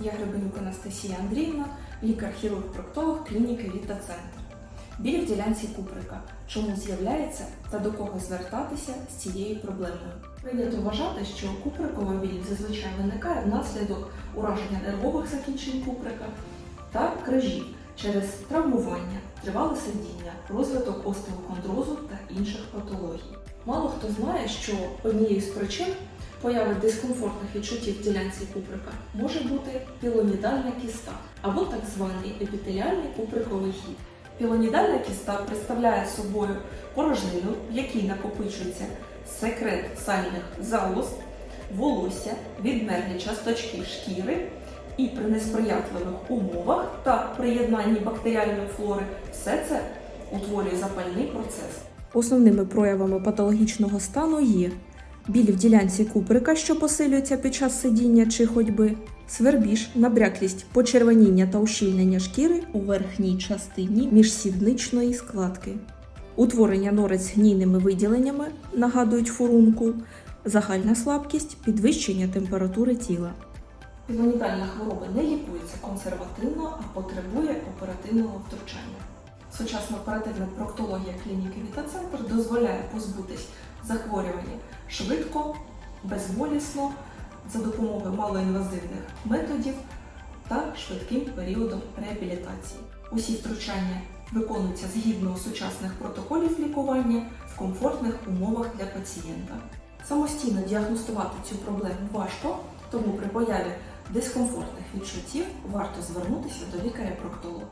Я Гребенюк Анастасія Андріївна, лікар-хірург-проктолог клініки Віта Центр. Біль в ділянці куприка. Чому з'являється та до кого звертатися з цією проблемою? Прийнято вважати, що куприкова біль зазвичай виникає внаслідок ураження нервових закінчень куприка та крижів через травмування, тривале сидіння, розвиток остеохондрозу та інших патологій. Мало хто знає, що однією з причин появи дискомфортних відчуттів в ділянці куприка може бути пілонідальна кіста або так званий епітеліальний куприковий хід. Пілонідальна кіста представляє собою порожнину, в якій накопичується секрет сальних залоз, волосся, відмерні часточки шкіри, і при несприятливих умовах та приєднанні бактеріальної флори все це утворює запальний процес. Основними проявами патологічного стану є біль в ділянці куприка, що посилюється під час сидіння чи ходьби, свербіж, набряклість, почервоніння та ущільнення шкіри у верхній частині міжсідничної складки, утворення норець гнійними виділеннями, нагадують фурункул, загальна слабкість, підвищення температури тіла. Пілонідальна хвороба не лікується консервативно, а потребує оперативного втручання. Сучасна оперативна проктологія клініки Вітацентр дозволяє позбутись захворювання швидко, безболісно, за допомогою малоінвазивних методів та швидким періодом реабілітації. Усі втручання виконуються згідно сучасних протоколів лікування в комфортних умовах для пацієнта. Самостійно діагностувати цю проблему важко, тому при появі дискомфортних відчуттів варто звернутися до лікаря-проктолога.